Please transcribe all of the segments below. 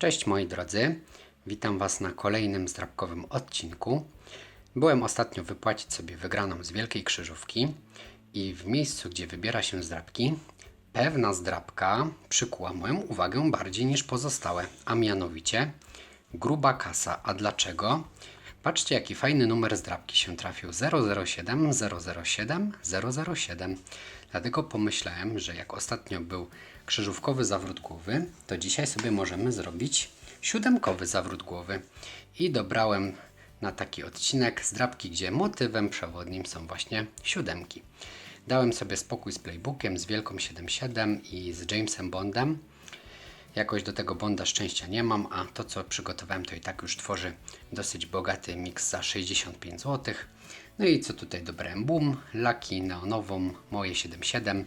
Cześć moi drodzy, witam Was na kolejnym zdrabkowym odcinku. Byłem ostatnio wypłacić sobie wygraną z Wielkiej Krzyżówki i w miejscu, gdzie wybiera się zdrabki, pewna zdrabka przykuła moją uwagę bardziej niż pozostałe, a mianowicie gruba kasa. A dlaczego? Patrzcie, jaki fajny numer zdrabki się trafił 007 007 007. Dlatego pomyślałem, że jak ostatnio był krzyżówkowy zawrót głowy, to dzisiaj sobie możemy zrobić siódemkowy zawrót głowy. I dobrałem na taki odcinek zdrabki, gdzie motywem przewodnim są właśnie siódemki. Dałem sobie spokój z playbookiem, z Wielką 77 i z Jamesem Bondem. Jakoś do tego Bonda szczęścia nie mam, a to co przygotowałem to i tak już tworzy dosyć bogaty miks za 65 zł. No i co tutaj dobrałem? Boom, Lucky neonową, moje 77,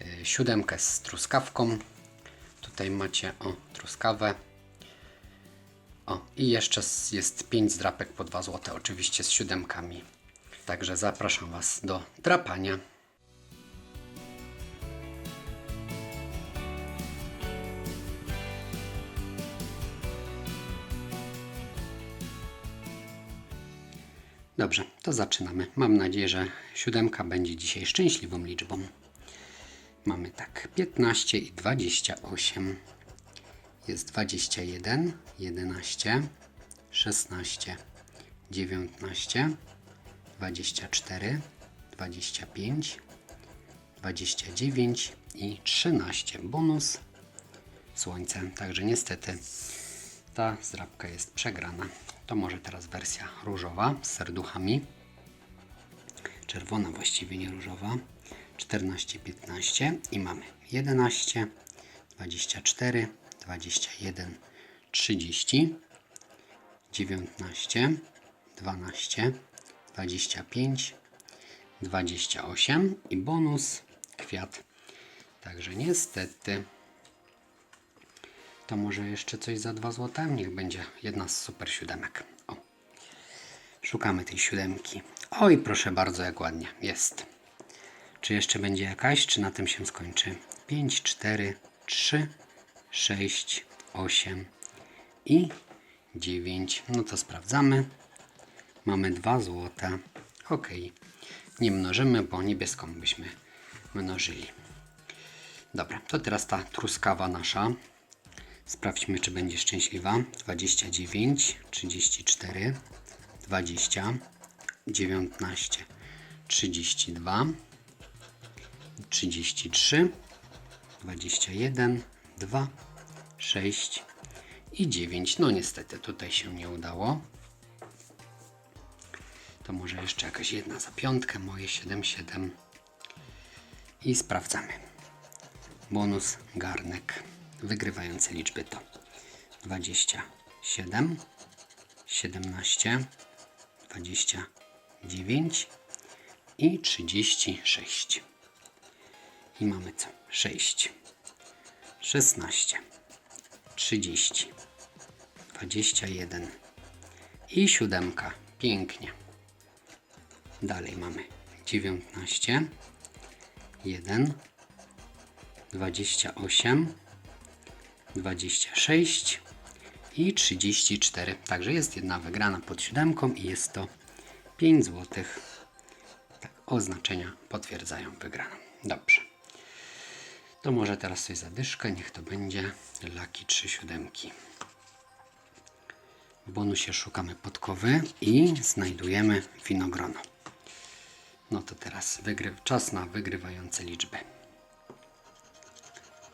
yy, siódemkę z truskawką. Tutaj macie o truskawę. O i jeszcze jest 5 zdrapek po 2 zł, oczywiście z siódemkami. Także zapraszam Was do drapania. Dobrze, to zaczynamy. Mam nadzieję, że siódemka będzie dzisiaj szczęśliwą liczbą. Mamy tak 15 i 28. Jest 21, 11, 16, 19, 24, 25, 29 i 13. Bonus słońce. Także niestety ta zdrabka jest przegrana. To może teraz wersja różowa z serduchami. Czerwona właściwie nie różowa. 14, 15 i mamy 11, 24, 21, 30, 19, 12, 25, 28 i bonus kwiat. Także niestety to może jeszcze coś za 2 zł? Niech będzie jedna z super siódemek. O. Szukamy tej siódemki. Oj, proszę bardzo, jak ładnie. Jest. Czy jeszcze będzie jakaś, czy na tym się skończy? 5, 4, 3, 6, 8 i 9. No to sprawdzamy. Mamy 2 zł. Ok. Nie mnożymy, bo niebieską byśmy mnożyli. Dobra, to teraz ta truskawa nasza. Sprawdźmy, czy będzie szczęśliwa. 29, 34, 20, 19, 32, 33, 21, 2, 6 i 9. No niestety tutaj się nie udało. To może jeszcze jakaś jedna za piątkę, moje 7, 7. I sprawdzamy. Bonus garnek. Wygrywające liczby to 27, 17, 29 i 36. I mamy co? 6, 16, 30, 21 i siódemka. Pięknie. Dalej mamy 19, 1, 28, 26 i 34. Także jest jedna wygrana pod siódemką i jest to 5 zł. Tak, oznaczenia potwierdzają wygraną. Dobrze. To może teraz coś zadyszkę. Niech to będzie laki 3 siódemki. W bonusie szukamy podkowy i znajdujemy winogrono. No to teraz czas na wygrywające liczby.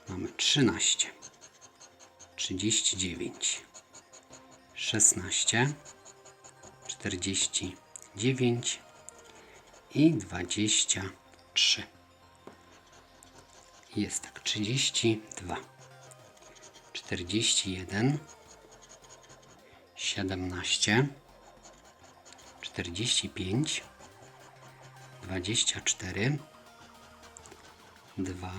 Mamy 13. 39, 16, 49 i 23. Jest tak 32, 41, 17, 45, 24, 2,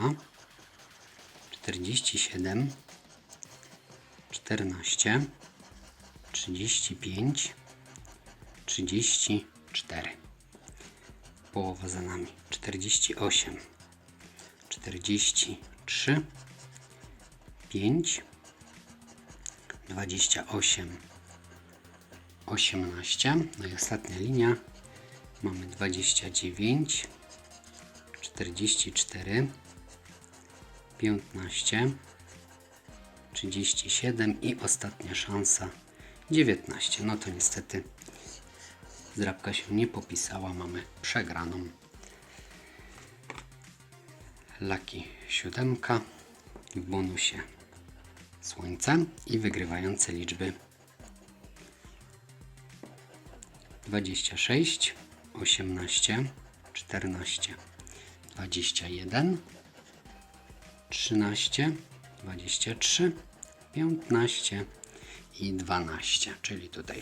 47, 14, 35, 34. Połowa za nami. 48, 43, 5, 28, 18. No i ostatnia linia. Mamy 29, 44, 15, 37 i ostatnia szansa 19. No to niestety zdrabka się nie popisała, mamy przegraną. Laki siódemka w bonusie słońce i wygrywające liczby 26, 18, 14, 21, 13, 23, 15 i 12, czyli tutaj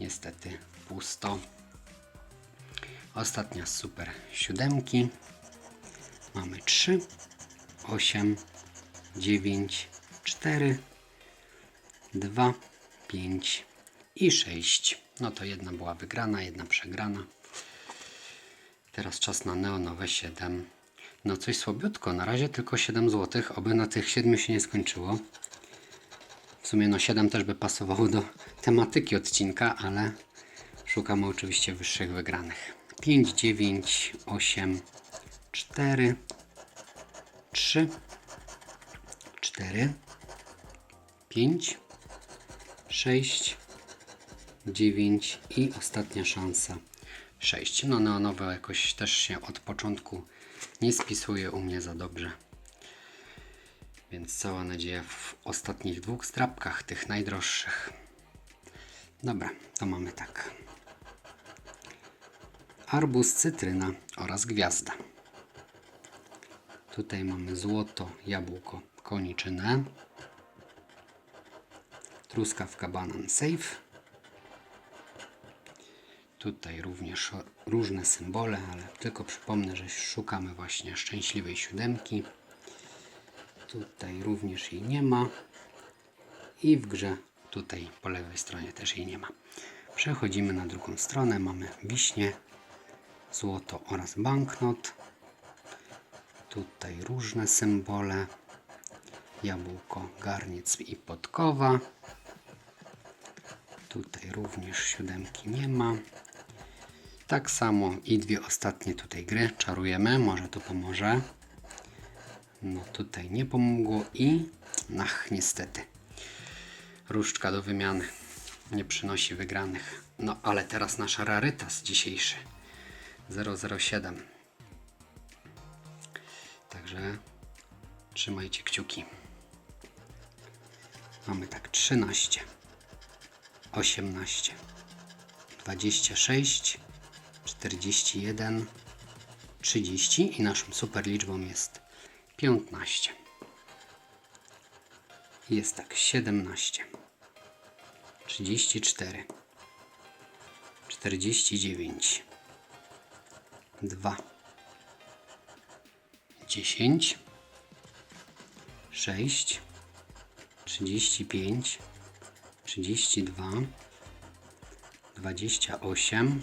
niestety pusto. Ostatnia z super siódemki. Mamy 3, 8, 9, 4, 2, 5 i 6. No to jedna była wygrana, jedna przegrana. Teraz czas na neonowe 7. No coś słabiutko, na razie tylko 7 zł, oby na tych 7 się nie skończyło. W sumie no 7 też by pasowało do tematyki odcinka, ale szukamy oczywiście wyższych wygranych. 5, 9, 8, 4, 3, 4, 5, 6, 9 i ostatnia szansa 6. No neonowe jakoś też się od początku nie spisuje u mnie za dobrze. Więc cała nadzieja w ostatnich dwóch strapkach, tych najdroższych. Dobra, to mamy tak. Arbuz, cytryna oraz gwiazda. Tutaj mamy złoto, jabłko, koniczynę. Truskawka, banan, safe. Tutaj również różne symbole, ale tylko przypomnę, że szukamy właśnie szczęśliwej siódemki. Tutaj również jej nie ma. I w grze tutaj po lewej stronie też jej nie ma. Przechodzimy na drugą stronę. Mamy wiśnie, złoto oraz banknot. Tutaj różne symbole. Jabłko, garniec i podkowa. Tutaj również siódemki nie ma. Tak samo i dwie ostatnie tutaj gry. Czarujemy, może to pomoże. No tutaj nie pomogło i ach, niestety. Różdżka do wymiany nie przynosi wygranych. No ale teraz nasza rarytas dzisiejszy. 007. Także trzymajcie kciuki. Mamy tak 13, 18, 26, 41, 30 i naszą super liczbą jest 15. Jest tak 17, 34, 49, 2, 10, 6, 35, 32, 28,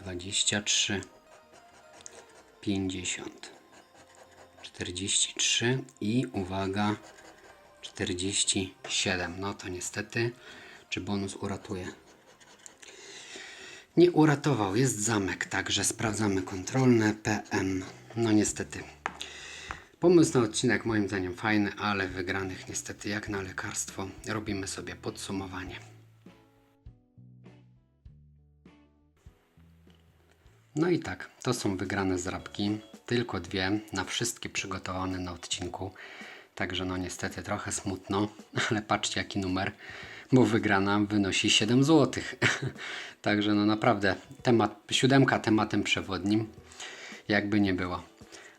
5, 23, 50, 43 i uwaga 47. No to niestety, czy bonus uratuje? Nie uratował, jest zamek, także sprawdzamy kontrolne PM. No niestety. Pomysł na odcinek moim zdaniem fajny, ale wygranych niestety jak na lekarstwo. Robimy sobie podsumowanie. No i tak, to są wygrane zrabki. Tylko dwie, na wszystkie przygotowane na odcinku. Także no niestety trochę smutno, ale patrzcie jaki numer, bo wygrana wynosi 7 zł. Także no naprawdę temat, siódemka tematem przewodnim, jakby nie było.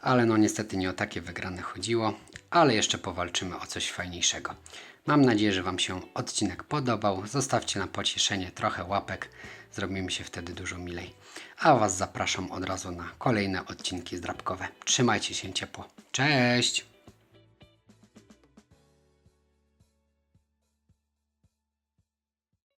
Ale no niestety nie o takie wygrane chodziło, ale jeszcze powalczymy o coś fajniejszego. Mam nadzieję, że Wam się odcinek podobał. Zostawcie na pocieszenie trochę łapek, zrobi mi się wtedy dużo milej. A Was zapraszam od razu na kolejne odcinki zdrabkowe. Trzymajcie się ciepło. Cześć!